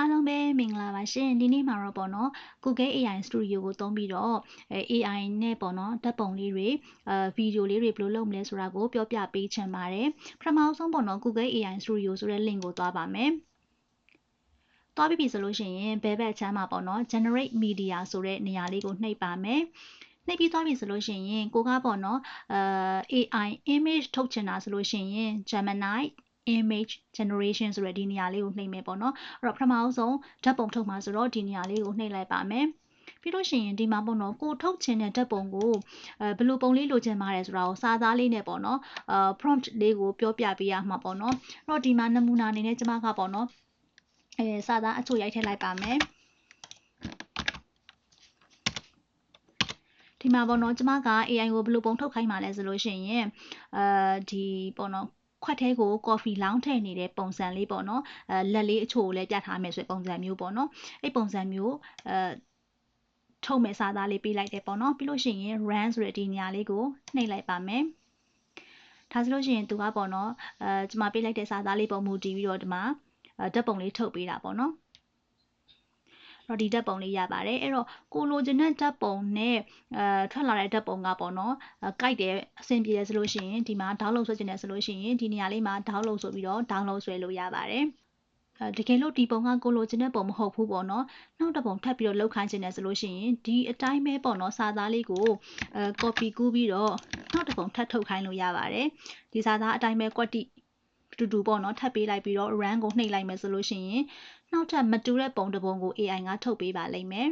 အားလုံးပဲမင်္ဂလာပါရှင်ဒီနေ့မှာတော့ပေါ့နော် Google AI Studio ကိုသုံးပြီးတော့အဲ AI နဲ့ပေါ့နော်ဓာတ်ပုံလေးတွေအဲဗီဒီယိုလေးတွေဘယ်လိုလုပ်မလဲဆိုတာကိုပြောပြပေးချင်ပါတယ်ပထမဆုံးပေါ့နော် Google AI Studio ဆိုတဲ့ link ကိုသွားပါမယ်သွားပြီးပြီဆိုလို့ရှိရင်ဘဲဘက်ချမ်းမှာပေါ့နော် generate media ဆိုတဲ့နေရာလေးကိုနှိပ်ပါမယ်နှိပ်ပြီးသွားပြီဆိုလို့ရှိရင်ကိုကပေါ့နော်အဲ AI image ထုတ်ချင်တာဆိုလို့ရှိရင် Gemini image generation ဆိုတဲ့ဒီနေရာလေးကိုနှိပ်မယ်ပေါ့နော်အဲ့တော့ပထမဆုံးဓာတ်ပုံထုတ်မှာဆိုတော့ဒီနေရာလေးကိုနှိပ်လိုက်ပါမယ်ပြီးလို့ရှိရင်ဒီမှာပေါ့နော်ကိုထုတ်ချင်တဲ့ဓာတ်ပုံကိုအဲဘယ်လိုပုံလေးလိုချင်ပါတယ်ဆိုတာကိုစာသားလေးနဲ့ပေါ့နော်အာ prompt လေးကိုပြောပြပေးရမှာပေါ့နော်အဲ့တော့ဒီမှာနမူနာအနေနဲ့ကျွန်မကပေါ့နော်အဲစာသားအချို့ရိုက်ထည့်လိုက်ပါမယ်ဒီမှာပေါ့နော်ကျမက AI ကိုဘယ်လိုပုံထုတ်ခိုင်းမှာလဲဆိုလို့ရှိရင်အဲဒီပေါ့နော် ခွက်ထဲကိုကော်ဖီလောင်းထည့်နေတဲ့ပုံစံလေးပေါ့နော်အဲလက်လေးအချို့ကိုလည်းပြထားမယ်ဆိုတဲ့ပုံစံမျိုးပေါ့နော်အဲ့ပုံစံမျိုးအဲထုတ်မဲ့စာသားလေးပေးလိုက်တယ်ပေါ့နော်ပြီးလို့ရှိရင် run ဆိုတဲ့ဒီနေရာလေးကိုနှိပ်လိုက်ပါမယ်ဒါဆိုလို့ရှိရင်သူကပေါ့နော်အဲကျွန်မပေးလိုက်တဲ့စာသားလေးပုံမူတည်ပြီးတော့ဒီမှာဓာတ်ပုံလေးထုတ်ပေးတာပေါ့နော် တော့ဒီဓာတ်ပုံလေးရပါတယ်အဲ့တော့ကိုလိုချင်တဲ့ဓာတ်ပုံနဲ့အဲထွက်လာတဲ့ဓာတ်ပုံကပေါ့နော်ကြိုက်တယ်အဆင်ပြေတယ်ဆိုလို့ရှိရင်ဒီမှာ download ဆွဲချင်တယ်ဆိုလို့ရှိရင်ဒီနေရာလေးမှာ download ဆိုပြီးတော့ download ဆွဲလို့ရပါတယ်အဲတကယ်လို့ဒီပုံကကိုလိုချင်တဲ့ပုံမဟုတ်ဘူးပေါ့နော်နောက်တစ်ပုံထပ်ပြီးတော့လောက်ခိုင်းချင်တယ်ဆိုလို့ရှိရင်ဒီအတိုင်းပဲပေါ့နော်စာသားလေးကိုအဲ copy ကူးပြီးတော့နောက်တစ်ပုံထပ်ထုတ်ခိုင်းလို့ရပါတယ်ဒီစာသားအတိုင်းပဲကွက်တိတူတူပေါ့နော်ထပ်ပေးလိုက်ပြီးတော့ run ကိုနှိပ်လိုက်မယ်ဆိုလို့ရှိရင် နောက်ထပ်မတူတဲ့ပုံတစ်ပုံကို AI ကထုတ်ပေးပါလိမ့်မယ်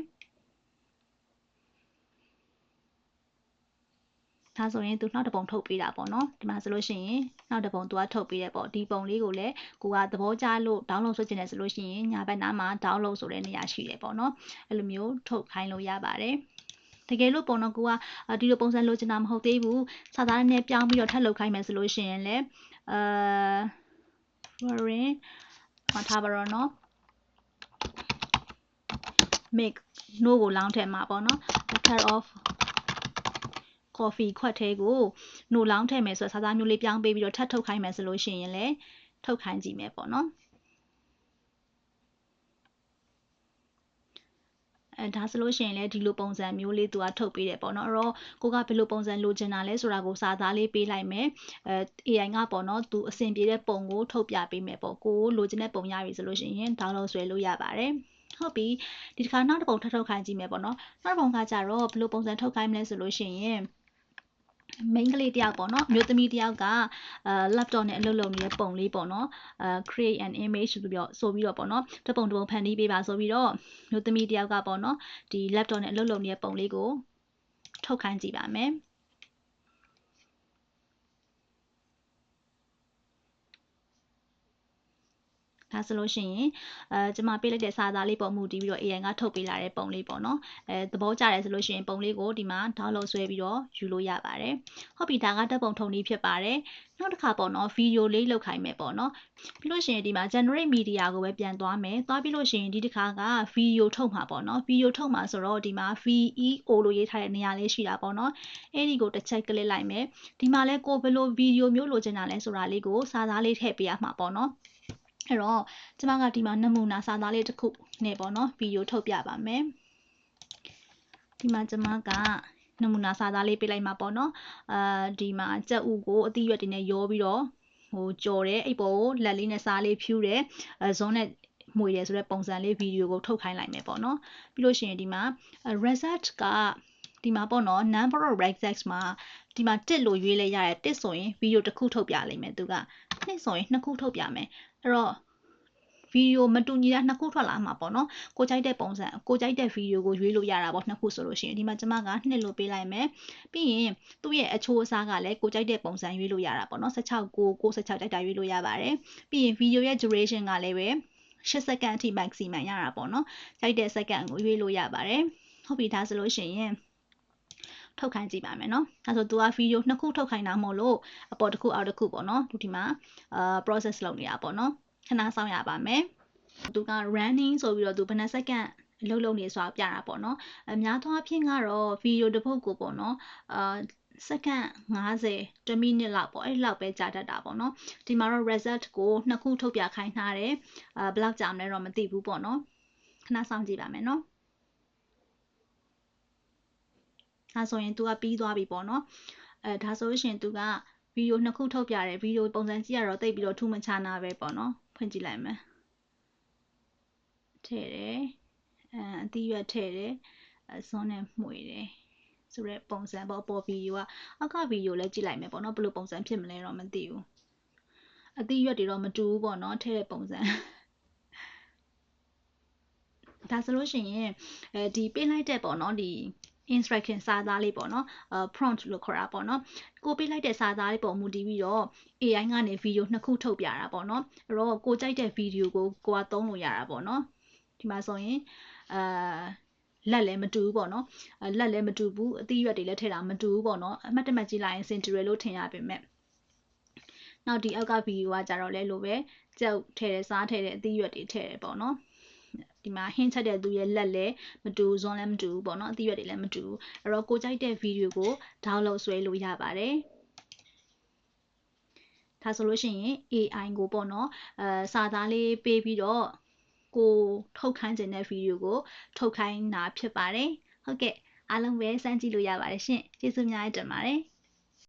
ဒါဆိုရင်သူနောက်တစ်ပုံထုတ်ပေးတာပေါ့နော်ဒီမှာဆိုလို့ရှိရင်နောက်တစ်ပုံသူကထုတ်ပေးတယ်ပေါ့ဒီပုံလေးကိုလည်းကိုကသဘောကျလို့ download ဆွဲချင်တယ်ဆိုလို့ရှိရင်ညာဘက်နားမှာ download ဆိုတဲ့နေရာရှိတယ်ပေါ့နော်အဲ့လိုမျိုးထုတ်ခိုင်းလို့ရပါတယ်တကယ်လို့ပုံတော့ကိုကဒီလိုပုံစံလိုချင်တာမဟုတ်သေးဘူးစာသားနဲ့ပြောင်းပြီးတော့ထပ်လုပ်ခိုင်းမယ်ဆိုလို့ရှိရင်လည်းအာ foreign မထားပါတော့เนาะ make no ကိုလောင်းထည့်မှာပေါ့နော် cut off coffee ခွက်သေးကိုနိုလောင်းထည့်မယ်ဆိုတော့စားစားမျိုးလေးပြောင်းပေးပြီးတော့ထပ်ထုတ်ခိုင်းမယ်ဆိုလို့ရှိရင်လည်းထုတ်ခိုင်းကြည့်မယ်ပေါ့နော်အဲဒါဆိုလို့ရှိရင်လည်းဒီလိုပုံစံမျိုးလေးသူကထုတ်ပေးတယ်ပေါ့နော်အဲ့တော့ကိုကဘယ်လိုပုံစံလိုချင်တာလဲဆိုတာကိုစာသားလေးပေးလိုက်မယ်အဲ AI ကပေါ့နော်သူအဆင်ပြေတဲ့ပုံကိုထုတ်ပြပေးမယ်ပေါ့ကိုလိုချင်တဲ့ပုံရပြီဆိုလို့ရှိရင် download ဆွဲလို့ရပါတယ် ဟုတ်ပြီဒီတစ်ခါနောက်တစ်ပုံထပ်ထုတ်ခိုင်းကြည့်မယ်ပေါ့နော်နောက်တစ်ပုံကကြတော့ဘယ်လိုပုံစံထုတ်ခိုင်းမလဲဆိုလို့ရှိရင် main ကလေးတယောက်ပေါ့နော်အမျိုးသမီးတယောက်ကအာ laptop နဲ့အလုပ်လုပ်နေတဲ့ပုံလေးပေါ့နော်အာ create an image ဆိုပြီးတော့ဆိုပြီးတော့ပေါ့နော်တပုံတပုံဖန်တီးပေးပါဆိုပြီးတော့အမျိုးသမီးတယောက်ကပေါ့နော်ဒီ laptop နဲ့အလုပ်လုပ်နေတဲ့ပုံလေးကိုထုတ်ခိုင်းကြည့်ပါမယ် ဒါဆိုလို့ရှိရင်အဲကျွန်မပေးလိုက်တဲ့စာသားလေးပုံမူတည်ပြီးတော့ AI ကထုတ်ပေးလာတဲ့ပုံလေးပေါ့နော်အဲသဘောကျတယ်ဆိုလို့ရှိရင်ပုံလေးကိုဒီမှာ download ဆွဲပြီးတော့ယူလို့ရပါတယ်ဟုတ်ပြီဒါကတပ်ပုံထုံနည်းဖြစ်ပါတယ်နောက်တစ်ခါပေါ့နော်ဗီဒီယိုလေးလောက်ခိုင်းမယ်ပေါ့နော်ပြီးလို့ရှိရင်ဒီမှာ generate media ကိုပဲပြန်သွားမယ်သွားပြီးလို့ရှိရင်ဒီတစ်ခါကဗီဒီယိုထုတ်မှာပေါ့နော်ဗီဒီယိုထုတ်မှာဆိုတော့ဒီမှာ VEO လို့ရေးထားတဲ့နေရာလေးရှိတာပေါ့နော်အဲ့ဒီကိုတစ်ချက်ကလစ်လိုက်မယ်ဒီမှာလဲကိုဘယ်လိုဗီဒီယိုမျိုးလိုချင်တာလဲဆိုတာလေးကိုစာသားလေးထည့်ပေးရမှာပေါ့နော် အဲ့တော့ကျမကဒီမှာနမူနာစာသားလေးတစ်ခုနဲ့ပေါ့နော်ဗီဒီယိုထုတ်ပြပါမယ်ဒီမှာကျမကနမူနာစာသားလေးပေးလိုက်မှာပေါ့နော်အာဒီမှာကြက်ဥကိုအသီးရွက်တွေနဲ့ရောပြီးတော့ဟိုကြော်တယ်အဲ့ပေါ်ကိုလက်လေးနဲ့စားလေးဖြူးတယ်အဲဇွန်နဲ့မွေတယ်ဆိုတဲ့ပုံစံလေးဗီဒီယိုကိုထုတ်ခိုင်းလိုက်မယ်ပေါ့နော်ပြီးလို့ရှိရင်ဒီမှာ result ကဒီမှာပေါ့နော် number of results မှာဒီမှာတစ်လို့ရွေးလဲရတယ်တစ်ဆိုရင်ဗီဒီယိုတစ်ခုထုတ်ပြလိုက်မယ်သူက နှစ်ဆိုရင်နှစ်ခုထုတ်ပြမယ်အဲ့တော့ဗီဒီယိုမတူညီတာနှစ်ခုထွက်လာမှာပေါ့နော်ကိုကြိုက်တဲ့ပုံစံကိုကြိုက်တဲ့ဗီဒီယိုကိုရွေးလို့ရတာပေါ့နှစ်ခုဆိုလို့ရှိရင်ဒီမှာကျွန်မကနှစ်လို့ပေးလိုက်မယ်ပြီးရင်သူ့ရဲ့အချိုးအစားကလည်းကိုကြိုက်တဲ့ပုံစံရွေးလို့ရတာပေါ့နော်16ကို96တိုက်တာရွေးလို့ရပါတယ်ပြီးရင်ဗီဒီယိုရဲ့ duration ကလည်းပဲ8စက္ကန့်အထိ maximum ရတာပေါ့နော်ကြိုက်တဲ့စက္ကန့်ကိုရွေးလို့ရပါတယ်ဟုတ်ပြီဒါဆိုလို့ရှိရင် ထုတ်ခိုင်းကြည့်ပါမယ်နော်အဲဆိုသူကဗီဒီယိုနှစ်ခုထုတ်ခိုင်းတာမို့လို့အပေါ်တစ်ခုအောက်တစ်ခုပေါ့နော်သူဒီမှာအာ process လုပ်နေတာပေါ့နော်ခဏစောင့်ရပါမယ်သူက running ဆိုပြီးတော့သူဘယ်နှစက္ကန့်လှုပ်လှုပ်နေဆိုတာပြတာပေါ့နော်အများသောအားဖြင့်ကတော့ဗီဒီယိုတစ်ပုဒ်ကိုပေါ့နော်အာစက္ကန့်50 1မိနစ်လောက်ပေါ့အဲ့ဒီလောက်ပဲကြာတတ်တာပေါ့နော်ဒီမှာတော့ result ကိုနှစ်ခုထုတ်ပြခိုင်းထားတယ်အာဘယ်လောက်ကြာမလဲတော့မသိဘူးပေါ့နော်ခဏစောင့်ကြည့်ပါမယ်နော် ဒါဆိုရင် तू ကပြီးသွားပြီပေါ့နော်အဲဒါဆိုလို့ရှိရင် तू ကဗီဒီယိုနှစ်ခုထုတ်ပြတယ်ဗီဒီယိုပုံစံကြည့်ရတော့တိတ်ပြီးတော့ထူးမခြားနာပဲပေါ့နော်ဖွင့်ကြည့်လိုက်မယ်ထည့်တယ်အဲအသီးရွက်ထည့်တယ်အစွန်းနဲ့မှွေတယ်ဆိုတဲ့ပုံစံပေါ့ပေါ်ဗီဒီယိုကအောက်ကဗီဒီယိုလည်းကြည့်လိုက်မယ်ပေါ့နော်ဘယ်လိုပုံစံဖြစ်မလဲတော့မသိဘူးအသီးရွက်တွေတော့မတူဘူးပေါ့နော်ထည့်တဲ့ပုံစံဒါဆိုလို့ရှိရင်အဲဒီပေးလိုက်တဲ့ပေါ့နော်ဒီ instruction စာသားလေးပေါ့နော်အဲ prompt လို့ခေါ်တာပေါ့နော်ကိုပေးလိုက်တဲ့စာသားလေးပုံမူတည်ပြီးတော့ AI ကနေဗီဒီယိုနှစ်ခုထုတ်ပြတာပေါ့နော်အဲ့တော့ကိုကြိုက်တဲ့ဗီဒီယိုကိုကိုကသုံးလို့ရတာပေါ့နော်ဒီမှာဆိုရင်အာလက်လည်းမတူဘူးပေါ့နော်လက်လည်းမတူဘူးအသီးရွက်တွေလည်းထည့်တာမတူဘူးပေါ့နော်အမှတ်တမဲ့ကြည့်လိုက်ရင်စင်တူရယ်လို့ထင်ရပေမဲ့နောက်ဒီအောက်ကဗီဒီယိုကကြတော့လဲလို့ပဲကြောက်ထည့်တယ်စားထည့်တယ်အသီးရွက်တွေထည့်တယ်ပေါ့နော် ဒီမှာဟင်းချက်တဲ့သူရဲ့လက်လည်းမတူဇွန်လည်းမတူဘူးပေါ့နော်အသီးရွက်တွေလည်းမတူဘူးအဲ့တော့ကိုကြိုက်တဲ့ဗီဒီယိုကို download ဆွဲလို့ရပါတယ်ဒါဆိုလို့ရှိရင် AI ကိုပေါ့နော်အဲစာသားလေးပေးပြီးတော့ကိုထုတ်ခိုင်းခြင်းတဲ့ဗီဒီယိုကိုထုတ်ခိုင်းတာဖြစ်ပါတယ်ဟုတ်ကဲ့အားလုံးပဲစမ်းကြည့်လို့ရပါတယ်ရှင်ကျေးဇူးများတင်ပါတယ်